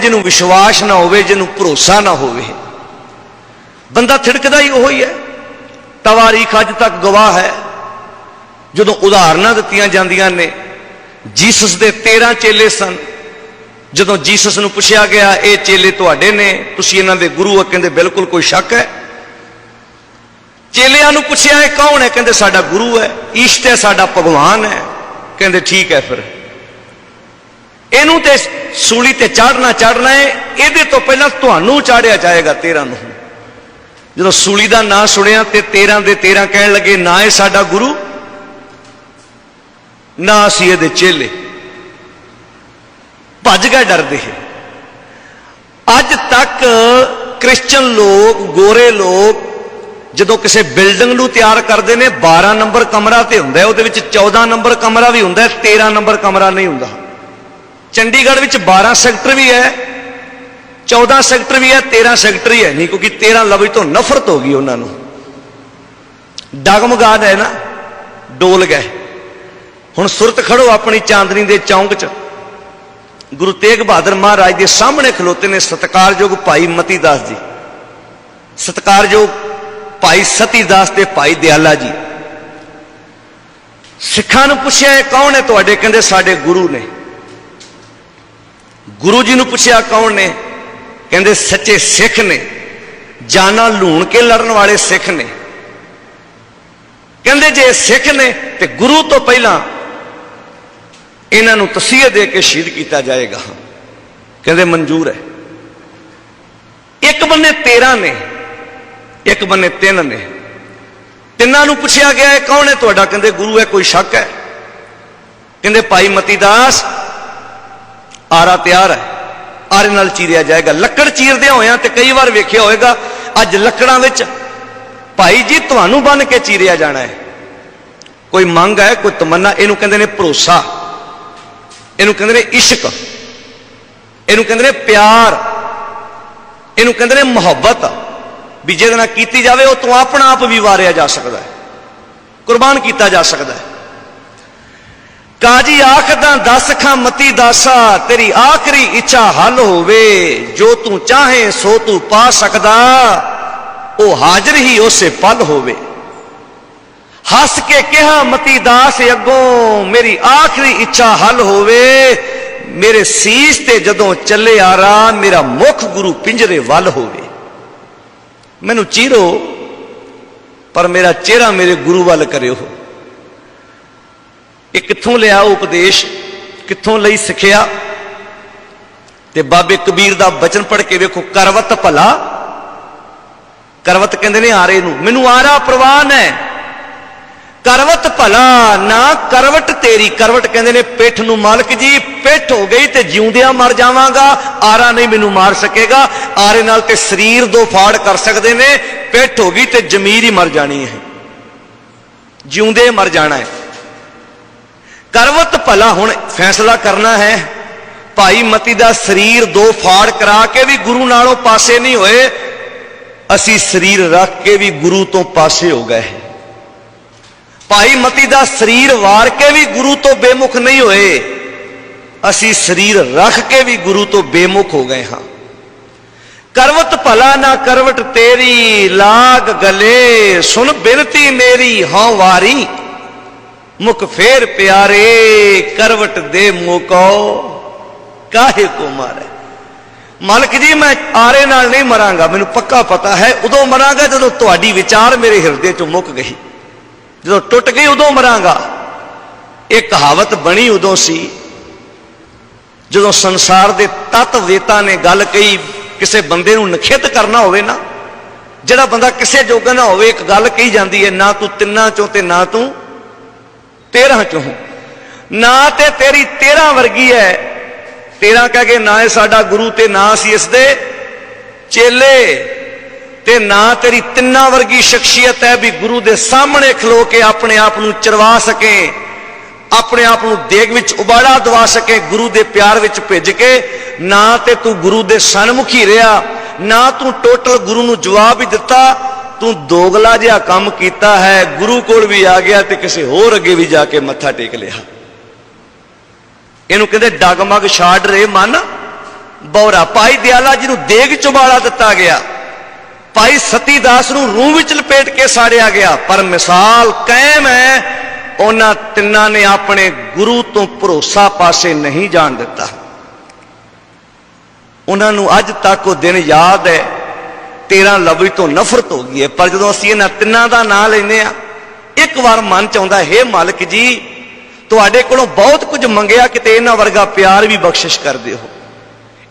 ਜਿਹਨੂੰ ਵਿਸ਼ਵਾਸ ਨਾ ਹੋਵੇ, ਜਿਹਨੂੰ ਭਰੋਸਾ ਨਾ ਹੋਵੇ। ਬੰਦਾ ਥਿੜਕਦਾ ਹੀ ਉਹ ਹੀ। ਹੈ ਤਵਾਰੀਖ ਅੱਜ ਤੱਕ ਗਵਾਹ ਹੈ। ਜਦੋਂ ਉਦਾਹਰਨਾਂ ਦਿੱਤੀਆਂ ਜਾਂਦੀਆਂ ਨੇ, ਜੀਸਸ ਦੇ 13 ਚੇਲੇ ਸਨ। ਜਦੋਂ ਜੀਸਸ ਨੂੰ ਪੁੱਛਿਆ ਗਿਆ, ਇਹ ਚੇਲੇ ਤੁਹਾਡੇ ਨੇ? ਤੁਸੀਂ ਇਹਨਾਂ ਦੇ ਗੁਰੂ ਹੋ? ਕਹਿੰਦੇ, ਬਿਲਕੁਲ, ਕੋਈ ਸ਼ੱਕ ਹੈ। ਚੇਲਿਆਂ ਨੂੰ ਪੁੱਛਿਆ, ਇਹ ਕੌਣ ਹੈ? ਕਹਿੰਦੇ, ਸਾਡਾ ਗੁਰੂ ਹੈ। ਈਸ਼ਟ ਹੈ, ਸਾਡਾ ਭਗਵਾਨ ਹੈ। ਕਹਿੰਦੇ, ਠੀਕ ਹੈ ਫਿਰ। ਇਹਨੂੰ ਤੇ ਸੂਲੀ ਤੇ ਚੜਨਾ ਚੜਨਾ ਹੈ ਇਹਦੇ ਤੋਂ ਪਹਿਲਾਂ ਤੁਹਾਨੂੰ ਚਾੜਿਆ ਜਾਏਗਾ 13 ਨੂੰ। ਜਦੋਂ ਸੂਲੀ ਦਾ ਨਾਂ ਸੁਣਿਆ ਤੇ 13 ਦੇ 13 ਕਹਿਣ ਲੱਗੇ ਨਾ ਇਹ ਸਾਡਾ ਗੁਰੂ ਨਾ ਅਸੀਂ ਇਹਦੇ ਚੇਲੇ। ਭੱਜ ਗਏ ਡਰਦੇ ਹੈ। ਅੱਜ ਤੱਕ ਕ੍ਰਿਸਚੀਅਨ ਲੋਕ ਗੋਰੇ ਲੋਕ ਜਦੋਂ ਕਿਸੇ ਬਿਲਡਿੰਗ ਨੂੰ ਤਿਆਰ ਕਰਦੇ ਨੇ 12 ਨੰਬਰ ਕਮਰਾ ਤੇ ਹੁੰਦਾ ਉਹਦੇ ਵਿੱਚ 14 ਨੰਬਰ ਕਮਰਾ ਵੀ ਹੁੰਦਾ ਹੈ, 13 ਨੰਬਰ ਕਮਰਾ ਨਹੀਂ ਹੁੰਦਾ। ਚੰਡੀਗੜ੍ਹ ਵਿੱਚ 12 ਸੈਕਟਰ ਵੀ ਹੈ 14 ਸੈਕਟਰ ਵੀ ਹੈ 13 ਸੈਕਟਰ ਹੀ ਹੈ। ਨਹੀਂ, ਕਿਉਂਕਿ 13 ਲਫ਼ਜ਼ ਤੋਂ ਨਫ਼ਰਤ ਹੋ ਗਈ ਉਹਨਾਂ ਨੂੰ। ਡਗਮਗਾਦ ਹੈ ਨਾ ਡੋਲ ਗਏ ਹੁਣ ਸੁਰਤ ਖੜੋ ਆਪਣੀ ਚਾਂਦਨੀ ਦੇ ਚੌਂਕ 'ਚ। ਗੁਰੂ ਤੇਗ ਬਹਾਦਰ ਮਹਾਰਾਜ ਦੇ ਸਾਹਮਣੇ ਖਲੋਤੇ ਨੇ ਸਤਕਾਰਯੋਗ ਭਾਈ ਮਤੀ ਦਾਸ ਜੀ। ਸਤਕਾਰਯੋਗ ਭਾਈ ਸਤੀ ਦਾਸ ਤੇ ਭਾਈ ਦਿਆਲਾ ਜੀ। ਸਿੱਖਾਂ ਨੂੰ ਪੁੱਛਿਆ, ਇਹ ਕੌਣ ਹੈ? ਤੁਹਾਡੇ, ਕਹਿੰਦੇ ਸਾਡੇ ਗੁਰੂ ਨੇ। ਗੁਰੂ ਜੀ ਨੂੰ ਪੁੱਛਿਆ ਕੌਣ ਨੇ? ਕਹਿੰਦੇ ਸੱਚੇ ਸਿੱਖ ਨੇ। ਜਾਨਾਂ ਲੂਣ ਕੇ ਲੜਨ ਵਾਲੇ ਸਿੱਖ ਨੇ। ਕਹਿੰਦੇ ਜੇ ਸਿੱਖ ਨੇ ਤੇ ਗੁਰੂ ਤੋਂ ਪਹਿਲਾਂ ਇਹਨਾਂ ਨੂੰ ਤਸੀਹੇ ਦੇ ਕੇ ਸ਼ਹੀਦ ਕੀਤਾ ਜਾਏਗਾ। ਕਹਿੰਦੇ ਮਨਜ਼ੂਰ ਹੈ। ਇੱਕ ਬੰਨੇ 13 ਨੇ, ਇੱਕ ਬੰਨੇ 3 ਨੇ। ਤਿੰਨਾਂ ਨੂੰ ਪੁੱਛਿਆ ਗਿਆ ਇਹ ਕੌਣ ਹੈ ਤੁਹਾਡਾ ਕਹਿੰਦੇ ਗੁਰੂ ਹੈ, ਕੋਈ ਸ਼ੱਕ ਹੈ। ਕਹਿੰਦੇ ਭਾਈ ਮਤੀ ਦਾਸ ਆਰਾ ਤਿਆਰ ਹੈ। ਆਰੇ ਨਾਲ ਚੀਰਿਆ ਜਾਏਗਾ। ਲੱਕੜ ਚੀਰਦਿਆਂ ਹੋਇਆਂ ਤੇ ਕਈ ਵਾਰ ਵੇਖਿਆ ਹੋਵੇਗਾ ਅੱਜ ਲੱਕੜਾਂ ਵਿੱਚ ਭਾਈ ਜੀ ਤੁਹਾਨੂੰ ਬੰਨ ਕੇ ਚੀਰਿਆ ਜਾਣਾ ਹੈ। ਕੋਈ ਮੰਗ ਹੈ, ਕੋਈ ਤਮੰਨਾ, ਇਹਨੂੰ ਕਹਿੰਦੇ ਨੇ ਭਰੋਸਾ। ਇਹਨੂੰ ਕਹਿੰਦੇ ਨੇ ਇਸ਼ਕ। ਇਹਨੂੰ ਕਹਿੰਦੇ ਨੇ ਪਿਆਰ। ਇਹਨੂੰ ਕਹਿੰਦੇ ਨੇ ਮੁਹੱਬਤ। ਵੀ ਜਿਹਦੇ ਨਾਲ ਕੀਤੀ ਜਾਵੇ, ਉਹ ਤੋਂ ਆਪਣਾ ਆਪ ਵੀ ਵਾਰਿਆ ਜਾ ਸਕਦਾ ਹੈ। ਕੁਰਬਾਨ ਕੀਤਾ ਜਾ ਸਕਦਾ ਹੈ। ਕਾਜੀ ਆਖਦਾ, ਦਸ ਖਾਂ ਮਤੀ ਦਾਸਾ ਤੇਰੀ ਆਖਰੀ ਇੱਛਾ ਹੱਲ ਹੋਵੇ। ਜੋ ਤੂੰ ਚਾਹੇ, ਸੋ ਤੂੰ ਪਾ ਸਕਦਾ। ਉਹ ਹਾਜ਼ਰ ਹੀ ਉਸੇ ਪਲ ਹੋਵੇ। ਹੱਸ ਕੇ ਕਿਹਾ, ਮਤੀ ਦਾਸ ਅੱਗੋਂ, ਮੇਰੀ ਆਖਰੀ ਇੱਛਾ ਹੱਲ ਹੋਵੇ। ਮੇਰੇ ਸੀਸ ਤੇ ਜਦੋਂ ਚੱਲੇ ਆਰਾ, ਮੇਰਾ ਮੁਖ ਗੁਰੂ ਪਿੰਜਰੇ ਵੱਲ ਹੋਵੇ। ਮੈਨੂੰ ਚੀਰੋ, ਪਰ ਮੇਰਾ ਚਿਹਰਾ ਮੇਰੇ ਗੁਰੂ ਵੱਲ ਕਰਿਓ। ਇਹ ਕਿੱਥੋਂ ਲਿਆ ਉਪਦੇਸ਼, ਕਿੱਥੋਂ ਲਈ ਸਿੱਖਿਆ? ਤੇ ਬਾਬੇ ਕਬੀਰ ਦਾ ਬਚਨ ਪੜ੍ਹ ਕੇ ਵੇਖੋ, ਕਰਵਤ ਭਲਾ। ਕਰਵਤ ਕਹਿੰਦੇ ਨੇ ਆਰੇ ਨੂੰ, ਮੈਨੂੰ ਆਰਾ ਪ੍ਰਵਾਨ ਹੈ। ਕਰਵਤ ਭਲਾ, ਨਾ ਕਰਵਟ ਤੇਰੀ। ਕਰਵਟ ਕਹਿੰਦੇ ਨੇ, ਪਿੱਠ ਨੂੰ ਮਾਲਕ ਜੀ, ਪਿੱਠ ਹੋ ਗਈ ਤੇ ਜਿਉਂਦਿਆਂ ਮਰ ਜਾਵਾਂਗਾ। ਆਰਾ ਨਹੀਂ ਮੈਨੂੰ ਮਾਰ ਸਕੇਗਾ। ਆਰੇ ਨਾਲ ਤੇ ਸਰੀਰ ਦੋ ਫਾੜ ਕਰ ਸਕਦੇ ਨੇ। ਪਿੱਠ ਹੋ ਗਈ ਤੇ ਜ਼ਮੀਰ ਹੀ ਮਰ ਜਾਣੀ ਹੈ। ਜਿਉਂਦੇ ਮਰ ਜਾਣਾ ਹੈ। ਕਰਵਤ ਭਲਾ ਹੁਣ ਫੈਸਲਾ ਕਰਨਾ ਹੈ। ਭਾਈ ਮਤੀ ਦਾ ਸਰੀਰ ਦੋ ਫਾੜ ਕਰਾ ਕੇ ਵੀ ਗੁਰੂ ਨਾਲੋਂ ਪਾਸੇ ਨਹੀਂ ਹੋਏ। ਅਸੀਂ ਸਰੀਰ ਰੱਖ ਕੇ ਵੀ ਗੁਰੂ ਤੋਂ ਪਾਸੇ ਹੋ ਗਏ। ਭਾਈ ਮਤੀ ਦਾ ਸਰੀਰ ਵਾਰ ਕੇ ਵੀ ਗੁਰੂ ਤੋਂ ਬੇਮੁਖ ਨਹੀਂ ਹੋਏ। ਅਸੀਂ ਸਰੀਰ ਰੱਖ ਕੇ ਵੀ ਗੁਰੂ ਤੋਂ ਬੇਮੁਖ ਹੋ ਗਏ ਹਾਂ। ਕਰਵਤ ਭਲਾ ਨਾ ਕਰਵਟ ਤੇਰੀ, ਲਾਗ ਗਲੇ, ਸੁਣ ਬਿਨਤੀ ਮੇਰੀ, ਹਾਂ ਵਾਰੀ। ਮੁਖ ਫੇਰ ਪਿਆਰੇ, ਕਰਵਟ ਦੇ ਮੋਕੋ ਕਾਹੇ ਕੋ ਮਾਰੇ? ਮਾਲਕ ਜੀ, ਮੈਂ ਆਰੇ ਨਾਲ ਨਹੀਂ ਮਰਾਂਗਾ, ਮੈਨੂੰ ਪੱਕਾ ਪਤਾ ਹੈ, ਉਦੋਂ ਮਰਾਂਗਾ ਜਦੋਂ ਤੁਹਾਡੀ ਵਿਚਾਰ ਮੇਰੇ ਹਿਰਦੇ ਚੋਂ ਮੁੱਕ ਗਈ। ਜਦੋਂ ਟੁੱਟ ਗਈ, ਉਦੋਂ ਮਰਾਂਗਾ। ਇਹ ਕਹਾਵਤ ਬਣੀ ਉਦੋਂ ਸੀ, ਜਦੋਂ ਸੰਸਾਰ ਦੇ ਤਤ ਵੇਤਾ ਨੇ ਗੱਲ ਕਹੀ, ਕਿਸੇ ਬੰਦੇ ਨੂੰ ਨਖਿੱਤ ਕਰਨਾ ਹੋਵੇ ਨਾ, ਜਿਹੜਾ ਬੰਦਾ ਕਿਸੇ ਜੋਗਾ ਨਾ ਹੋਵੇ, ਇੱਕ ਗੱਲ ਕਹੀ ਜਾਂਦੀ ਹੈ, ਨਾ ਤੂੰ ਤਿੰਨਾਂ ਚੋਂ ਤੇ ਨਾ ਤੂੰ 13 ਚੋਂ ਨਾ ਤੇ ਤੇਰੀ 13 ਵਰਗੀ ਹੈ 13 ਕਹਿ ਕੇ ਨਾ ਇਹ ਸਾਡਾ ਗੁਰੂ ਤੇ ਨਾ ਸੀ ਇਸ ਦੇ ਚੇਲੇ। ਤੇ ਨਾ ਤੇਰੀ ਤਿੰਨਾਂ ਵਰਗੀ ਸ਼ਖਸੀਅਤ ਹੈ ਵੀ ਗੁਰੂ ਦੇ ਸਾਹਮਣੇ ਖਲੋ ਕੇ ਆਪਣੇ ਆਪ ਨੂੰ ਚਰਵਾ ਸਕੇ। ਆਪਣੇ ਆਪ ਨੂੰ ਦੇਗ ਵਿੱਚ ਉਬਾੜਾ ਦਵਾ ਸਕੇ, ਗੁਰੂ ਦੇ ਪਿਆਰ ਵਿੱਚ ਭਿੱਜ ਕੇ। ਨਾ ਤੇ ਤੂੰ ਗੁਰੂ ਦੇ ਸਨਮੁਖੀ ਰਿਹਾ। ਨਾ ਤੂੰ ਟੋਟਲ ਗੁਰੂ ਨੂੰ ਜਵਾਬ ਹੀ ਦਿੱਤਾ। ਤੂੰ ਦੋਗਲਾ ਜਿਹਾ ਕੰਮ ਕੀਤਾ ਹੈ, ਗੁਰੂ ਕੋਲ ਵੀ ਆ ਗਿਆ ਤੇ ਕਿਸੇ ਹੋਰ ਅੱਗੇ ਵੀ ਜਾ ਕੇ ਮੱਥਾ ਟੇਕ ਲਿਆ। ਇਹਨੂੰ ਕਹਿੰਦੇ ਡਗਮਗ ਛਾੜ ਰੇ ਮਨ, ਬੌਰਾ ਭਾਈ ਦਿਆਲਾ ਜੀ ਨੂੰ ਦੇਗ ਚੁਬਾਲਾ ਦਿੱਤਾ ਗਿਆ। ਭਾਈ ਸਤੀਦਾਸ ਨੂੰ ਰੂਹ ਵਿੱਚ ਲਪੇਟ ਕੇ ਸਾੜਿਆ ਗਿਆ। ਪਰ ਮਿਸਾਲ ਕਾਇਮ ਹੈ, ਉਹਨਾਂ ਤਿੰਨਾਂ ਨੇ ਆਪਣੇ ਗੁਰੂ ਤੋਂ ਭਰੋਸਾ ਪਾਸੇ ਨਹੀਂ ਜਾਣ ਦਿੱਤਾ। ਉਹਨਾਂ ਨੂੰ ਅੱਜ ਤੱਕ ਉਹ ਦਿਨ ਯਾਦ ਹੈ 13 ਲਫ਼ਜ਼ ਤੋਂ ਨਫ਼ਰਤ ਹੋ ਗਈ ਹੈ। ਪਰ ਜਦੋਂ ਅਸੀਂ ਇਹਨਾਂ ਤਿੰਨਾਂ ਦਾ ਨਾਮ ਲੈਨੇ ਆ ਇੱਕ ਵਾਰ ਮਨ ਚ ਆਉਂਦਾ, ਹੈ ਮਾਲਕ ਜੀ, ਤੁਹਾਡੇ ਕੋਲੋਂ ਬਹੁਤ ਕੁਝ ਮੰਗਿਆ, ਕਿਤੇ ਇਹਨਾਂ ਵਰਗਾ ਪਿਆਰ ਵੀ ਬਖਸ਼ਿਸ਼ ਕਰ ਦਿਓ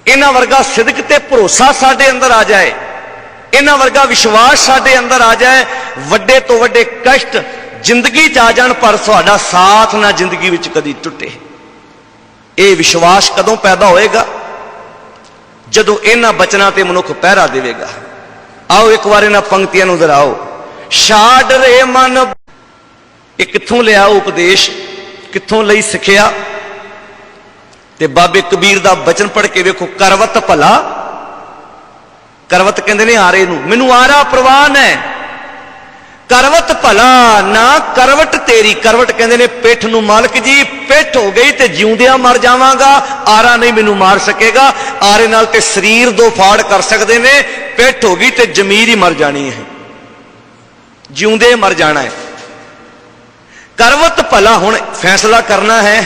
ਇਹਨਾਂ ਵਰਗਾ ਸਿਦਕ ਤੇ ਭਰੋਸਾ ਸਾਡੇ ਅੰਦਰ ਆ ਜਾਏ। ਇਹਨਾਂ ਵਰਗਾ ਵਿਸ਼ਵਾਸ ਸਾਡੇ ਅੰਦਰ ਆ ਜਾਏ। ਵੱਡੇ ਤੋਂ ਵੱਡੇ ਕਸ਼ਟ ਜ਼ਿੰਦਗੀ ਚ ਆ ਜਾਣ, ਪਰ ਤੁਹਾਡਾ ਸਾਥ ਨਾ ਜ਼ਿੰਦਗੀ ਵਿੱਚ ਕਦੀ ਟੁੱਟੇ। ਇਹ ਵਿਸ਼ਵਾਸ ਕਦੋਂ ਪੈਦਾ ਹੋਏਗਾ? ਜਦੋਂ ਇਹਨਾਂ ਬਚਨਾਂ ਤੇ ਮਨੁੱਖ ਪਹਿਰਾ ਦੇਵੇਗਾ। ਆਓ ਇੱਕ ਵਾਰ ਇਹਨਾਂ ਪੰਕਤੀਆਂ ਨੂੰ ਦੁਹਰਾਓ। ਛਾੜ ਰੇ ਮਨ। ਇਹ ਕਿੱਥੋਂ ਲਿਆ ਉਪਦੇਸ਼? ਕਿੱਥੋਂ ਲਈ ਸਿੱਖਿਆ? ਤੇ ਬਾਬੇ ਕਬੀਰ ਦਾ ਬਚਨ ਪੜ੍ਹ ਕੇ ਵੇਖੋ, ਕਰਵਤ ਭਲਾ। ਕਰਵਤ ਕਹਿੰਦੇ ਨੇ ਆਰੇ ਨੂੰ। ਮੈਨੂੰ ਆਰਾ ਪ੍ਰਵਾਨ ਹੈ। ਕਰਵਤ ਭਲਾ, ਨਾ ਕਰਵਟ ਤੇਰੀ। ਕਰਵਟ ਕਹਿੰਦੇ ਨੇ, ਪਿੱਠ ਨੂੰ ਮਾਲਕ ਜੀ, ਪਿੱਠ ਹੋ ਗਈ ਤੇ ਜਿਉਂਦਿਆਂ ਮਰ ਜਾਵਾਂਗਾ, ਆਰਾ ਨਹੀਂ ਮੈਨੂੰ ਮਾਰ ਸਕੇਗਾ। ਆਰੇ ਨਾਲ ਤੇ ਸਰੀਰ ਦੋ ਫਾੜ ਕਰ ਸਕਦੇ ਨੇ, ਪਿੱਠ ਹੋ ਗਈ ਤੇ ਜ਼ਮੀਰ ਹੀ ਮਰ ਜਾਣੀ ਹੈ। ਜਿਉਂਦੇ ਮਰ ਜਾਣਾ ਹੈ। ਕਰਵਤ ਭਲਾ, ਹੁਣ ਫੈਸਲਾ ਕਰਨਾ ਹੈ।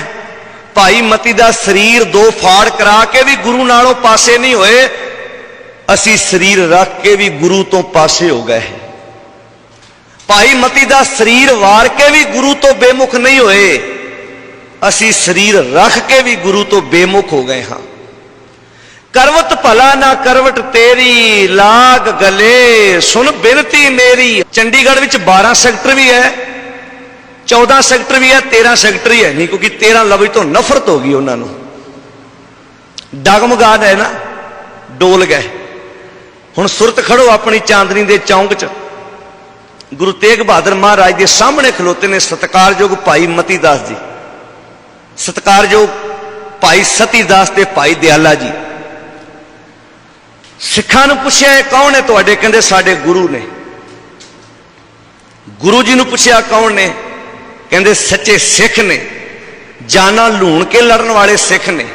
ਭਾਈ ਮਤੀ ਦਾ ਸਰੀਰ ਦੋ ਫਾੜ ਕਰਾ ਕੇ ਵੀ ਗੁਰੂ ਨਾਲੋਂ ਪਾਸੇ ਨਹੀਂ ਹੋਏ, ਅਸੀਂ ਸਰੀਰ ਰੱਖ ਕੇ ਵੀ ਗੁਰੂ ਤੋਂ ਪਾਸੇ ਹੋ ਗਏ। ਭਾਈ ਮਤੀ ਦਾ ਸਰੀਰ ਵਾਰ ਕੇ ਵੀ ਗੁਰੂ ਤੋਂ ਬੇਮੁਖ ਨਹੀਂ ਹੋਏ। ਅਸੀਂ ਸਰੀਰ ਰੱਖ ਕੇ ਵੀ ਗੁਰੂ ਤੋਂ ਬੇਮੁਖ ਹੋ ਗਏ ਹਾਂ। ਕਰਵਤ ਭਲਾ ਨਾ ਕਰਵਟ ਤੇਰੀ, ਲਾਗ ਗਲੇ। ਸੁਣ ਬੇਨਤੀ ਮੇਰੀ, ਚੰਡੀਗੜ੍ਹ ਵਿੱਚ 12 ਸੈਕਟਰ ਵੀ ਹੈ 14 ਸੈਕਟਰ ਵੀ ਹੈ 13 ਸੈਕਟਰ ਹੀ ਹੈ ਨਹੀਂ, ਕਿਉਂਕਿ 13 ਲਫ਼ਜ਼ ਤੋਂ ਨਫ਼ਰਤ ਹੋ ਗਈ ਉਹਨਾਂ ਨੂੰ। ਡਗਮਗਾ ਹੈ ਨਾ, ਡੋਲ ਗਏ। ਹੁਣ ਸੁਰਤ ਖੜੋ ਆਪਣੀ ਚਾਂਦਨੀ ਦੇ ਚੌਂਕ 'ਚ। ਗੁਰੂ ਤੇਗ ਬਹਾਦਰ ਮਹਾਰਾਜ ਦੇ ਸਾਹਮਣੇ ਖਲੋਤੇ ਨੇ ਸਤਕਾਰਯੋਗ ਭਾਈ ਮਤੀ ਦਾਸ ਜੀ। ਸਤਕਾਰਯੋਗ ਭਾਈ ਸਤੀ ਦਾਸ ਤੇ ਭਾਈ ਦਿਆਲਾ ਜੀ। ਸਿੱਖਾਂ ਨੂੰ ਪੁੱਛਿਆ, ਇਹ ਕੌਣ ਹੈ ਤੁਹਾਡੇ? ਕਹਿੰਦੇ, ਸਾਡੇ ਗੁਰੂ ਨੇ। ਗੁਰੂ ਜੀ ਨੂੰ ਪੁੱਛਿਆ, ਕੌਣ ਨੇ? ਕਹਿੰਦੇ, ਸੱਚੇ ਸਿੱਖ ਨੇ। ਜਾਨਾਂ ਲੂਣ ਕੇ ਲੜਨ ਵਾਲੇ ਸਿੱਖ ਨੇ।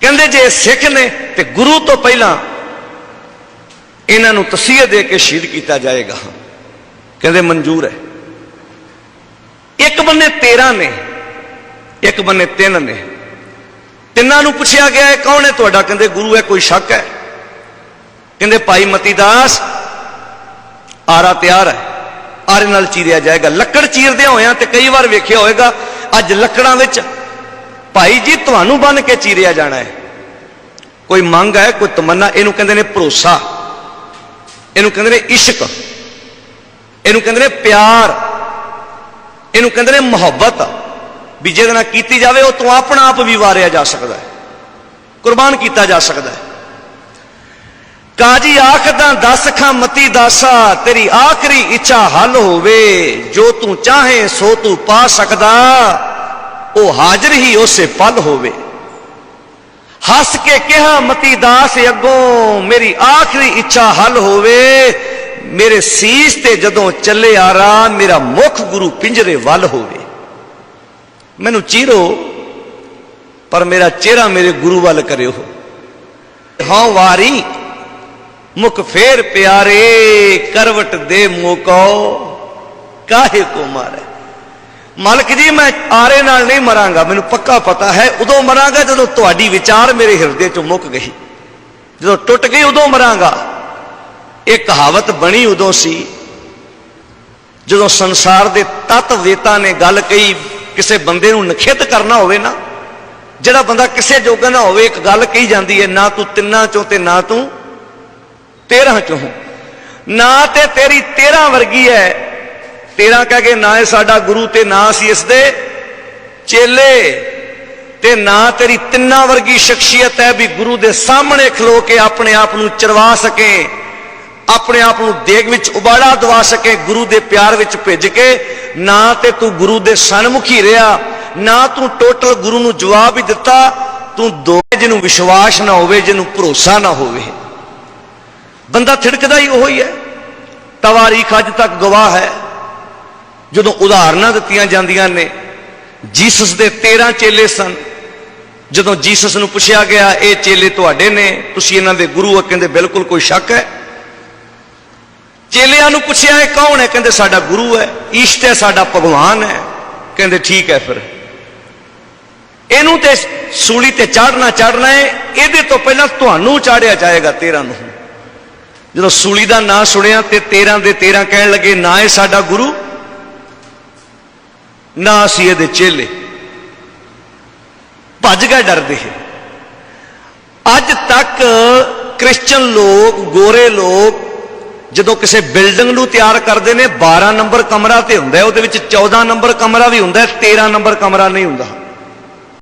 ਕਹਿੰਦੇ, ਜੇ ਸਿੱਖ ਨੇ, ਤੇ ਗੁਰੂ ਤੋਂ ਪਹਿਲਾਂ ਇਹਨਾਂ ਨੂੰ ਤਸੀਹੇ ਦੇ ਕੇ ਸ਼ਹੀਦ ਕੀਤਾ ਜਾਏਗਾ। ਕਹਿੰਦੇ ਮਨਜ਼ੂਰ ਹੈ। ਇੱਕ ਬੰਨੇ 13 ਨੇ, ਇੱਕ ਬੰਨੇ 3 ਨੇ। ਤਿੰਨਾਂ ਨੂੰ ਪੁੱਛਿਆ ਗਿਆ ਹੈ ਕੌਣ ਹੈ? ਤੁਹਾਡਾ ਕਹਿੰਦੇ ਗੁਰੂ ਹੈ, ਕੋਈ ਸ਼ੱਕ ਹੈ? ਕਹਿੰਦੇ ਭਾਈ ਮਤੀ ਦਾਸ ਆਰਾ ਤਿਆਰ ਹੈ। ਆਰੇ ਨਾਲ ਚੀਰਿਆ ਜਾਏਗਾ। ਲੱਕੜ ਚੀਰਦਿਆਂ ਹੋਇਆਂ ਤੇ ਕਈ ਵਾਰ ਵੇਖਿਆ ਹੋਵੇਗਾ ਅੱਜ ਲੱਕੜਾਂ ਵਿੱਚ ਭਾਈ ਜੀ ਤੁਹਾਨੂੰ ਬੰਨ ਕੇ ਚੀਰਿਆ ਜਾਣਾ ਹੈ। ਕੋਈ ਮੰਗ ਹੈ, ਕੋਈ ਤਮੰਨਾ, ਇਹਨੂੰ ਕਹਿੰਦੇ ਨੇ ਭਰੋਸਾ। ਇਹਨੂੰ ਕਹਿੰਦੇ ਨੇ ਇਸ਼ਕ। ਇਹਨੂੰ ਕਹਿੰਦੇ ਨੇ ਪਿਆਰ। ਇਹਨੂੰ ਕਹਿੰਦੇ ਨੇ ਮੁਹੱਬਤ। ਵੀ ਜਿਹਦੇ ਨਾਲ ਕੀਤੀ ਜਾਵੇ, ਉਹ ਤੋਂ ਆਪਣਾ ਆਪ ਵੀ ਵਾਰਿਆ ਜਾ ਸਕਦਾ ਹੈ। ਕੁਰਬਾਨ ਕੀਤਾ ਜਾ ਸਕਦਾ ਹੈ। ਕਾਜੀ ਆਖਦਾ, ਦਸ ਖਾਂ ਮਤੀ ਦਾਸਾ, ਤੇਰੀ ਆਖਰੀ ਇੱਛਾ ਹੱਲ ਹੋਵੇ। ਜੋ ਤੂੰ ਚਾਹੇ, ਸੋ ਤੂੰ ਪਾ ਸਕਦਾ। ਉਹ ਹਾਜ਼ਰ ਹੀ ਉਸੇ ਪਲ ਹੋਵੇ। ਹੱਸ ਕੇ ਕਿਹਾ, ਮਤੀ ਦਾਸ, ਅੱਗੋਂ ਮੇਰੀ ਆਖਰੀ ਇੱਛਾ ਹੱਲ ਹੋਵੇ। ਮੇਰੇ ਸੀਸ ਤੇ ਜਦੋਂ ਚੱਲੇ ਆਰਾ, ਮੇਰਾ ਮੁਖ ਗੁਰੂ ਪਿੰਜਰੇ ਵੱਲ ਹੋਵੇ। ਮੈਨੂੰ ਚੀਰੋ, ਪਰ ਮੇਰਾ ਚਿਹਰਾ ਮੇਰੇ ਗੁਰੂ ਵੱਲ ਕਰਿਓ। ਹਾਂ ਵਾਰੀ, ਮੁਖ ਫੇਰ ਪਿਆਰੇ, ਕਰਵਟ ਦੇ ਮੋਕੋ, ਕਾਹੇ ਕੋ ਮਾਰੇ। ਮਾਲਕ ਜੀ, ਮੈਂ ਆਰੇ ਨਾਲ ਨਹੀਂ ਮਰਾਂਗਾ। ਮੈਨੂੰ ਪੱਕਾ ਪਤਾ ਹੈ, ਉਦੋਂ ਮਰਾਂਗਾ ਜਦੋਂ ਤੁਹਾਡੀ ਵਿਚਾਰ ਮੇਰੇ ਹਿਰਦੇ ਚੋਂ ਮੁੱਕ ਗਈ। ਜਦੋਂ ਟੁੱਟ ਗਈ, ਉਦੋਂ ਮਰਾਂਗਾ। ਇਹ ਕਹਾਵਤ ਬਣੀ ਉਦੋਂ ਸੀ, ਜਦੋਂ ਸੰਸਾਰ ਦੇ ਤਤ ਵੇਤਾ ਨੇ ਗੱਲ ਕਹੀ, ਕਿਸੇ ਬੰਦੇ ਨੂੰ ਨਖਿੱਤ ਕਰਨਾ ਹੋਵੇ ਨਾ, ਜਿਹੜਾ ਬੰਦਾ ਕਿਸੇ ਜੋਗਾ ਨਾ ਹੋਵੇ, ਇੱਕ ਗੱਲ ਕਹੀ ਜਾਂਦੀ ਹੈ, ਨਾ ਤੂੰ ਤਿੰਨਾਂ ਚੋਂ ਤੇ ਨਾ ਤੂੰ 13 ਚੋਂ। ਨਾ ਤੇ ਤੇਰੀ 13 ਵਰਗੀ ਹੈ 13 ਕਹਿ ਕੇ ਨਾ ਇਹ ਸਾਡਾ ਗੁਰੂ ਤੇ ਨਾ ਸੀ ਇਸ ਦੇ ਚੇਲੇ। ਤੇ ਨਾ ਤੇਰੀ ਤਿੰਨਾਂ ਵਰਗੀ ਸ਼ਖਸੀਅਤ ਹੈ ਵੀ ਗੁਰੂ ਦੇ ਸਾਹਮਣੇ ਖਲੋ ਕੇ ਆਪਣੇ ਆਪ ਨੂੰ ਚਰਵਾ ਸਕੇ, ਆਪਣੇ ਆਪ ਨੂੰ ਦੇਗ ਵਿੱਚ ਉਬਾਲਾ ਦਵਾ ਸਕੇ, ਗੁਰੂ ਦੇ ਪਿਆਰ ਵਿੱਚ ਭਿੱਜ ਕੇ। ਨਾ ਤੇ ਤੂੰ ਗੁਰੂ ਦੇ ਸਨਮੁਖੀ ਰਿਹਾ, ਨਾ ਤੂੰ ਟੋਟਲ ਗੁਰੂ ਨੂੰ ਜਵਾਬ ਹੀ ਦਿੱਤਾ। ਤੂੰ ਦੋ ਜਿਹਨੂੰ ਵਿਸ਼ਵਾਸ ਨਾ ਹੋਵੇ, ਜਿਹਨੂੰ ਭਰੋਸਾ ਨਾ ਹੋਵੇ। ਬੰਦਾ ਥਿੜਕਦਾ ਹੀ ਉਹੀ ਹੈ। ਤਵਾਰੀਖ ਅੱਜ ਤੱਕ ਗਵਾਹ ਹੈ। ਜਦੋਂ ਉਦਾਹਰਨਾਂ ਦਿੱਤੀਆਂ ਜਾਂਦੀਆਂ ਨੇ, ਜੀਸਸ ਦੇ 13 ਚੇਲੇ ਸਨ। ਜਦੋਂ ਜੀਸਸ ਨੂੰ ਪੁੱਛਿਆ ਗਿਆ, ਇਹ ਚੇਲੇ ਤੁਹਾਡੇ ਨੇ? ਤੁਸੀਂ ਇਹਨਾਂ ਦੇ ਗੁਰੂ ਆ ਕਹਿੰਦੇ, ਬਿਲਕੁਲ, ਕੋਈ ਸ਼ੱਕ ਹੈ। ਚੇਲਿਆਂ ਨੂੰ ਪੁੱਛਿਆ, ਇਹ ਕੌਣ ਹੈ? ਕਹਿੰਦੇ, ਸਾਡਾ ਗੁਰੂ ਹੈ ਈਸ਼ਟ ਹੈ, ਸਾਡਾ ਭਗਵਾਨ ਹੈ। ਕਹਿੰਦੇ, ਠੀਕ ਹੈ ਫਿਰ। ਇਹਨੂੰ ਤੇ ਸੂਲੀ ਤੇ ਚੜਨਾ ਚੜਨਾ ਹੈ, ਇਹਦੇ ਤੋਂ ਪਹਿਲਾਂ ਤੁਹਾਨੂੰ ਚਾੜਿਆ ਜਾਏਗਾ 13 ਨੂੰ। ਜਦੋਂ ਸੂਲੀ ਦਾ ਨਾਂ ਸੁਣਿਆ ਤੇ 13 ਦੇ 13 ਕਹਿਣ ਲੱਗੇ, ਨਾ, ਇਹ ਸਾਡਾ ਗੁਰੂ ਨਾ ਅਸੀਂ ਇਹਦੇ ਚੇਲੇ। ਭੱਜ ਕੇ ਡਰਦੇ ਹੀ ਅੱਜ ਤੱਕ ਕ੍ਰਿਸਚੀਅਨ ਲੋਕ ਗੋਰੇ ਲੋਕ ਜਦੋਂ ਕਿਸੇ ਬਿਲਡਿੰਗ ਨੂੰ ਤਿਆਰ ਕਰਦੇ ਨੇ 12 ਨੰਬਰ ਕਮਰਾ ਤੇ ਹੁੰਦਾ ਉਹਦੇ ਵਿੱਚ 14 ਨੰਬਰ ਕਮਰਾ ਵੀ ਹੁੰਦਾ ਹੈ, 13 ਨੰਬਰ ਕਮਰਾ ਨਹੀਂ ਹੁੰਦਾ।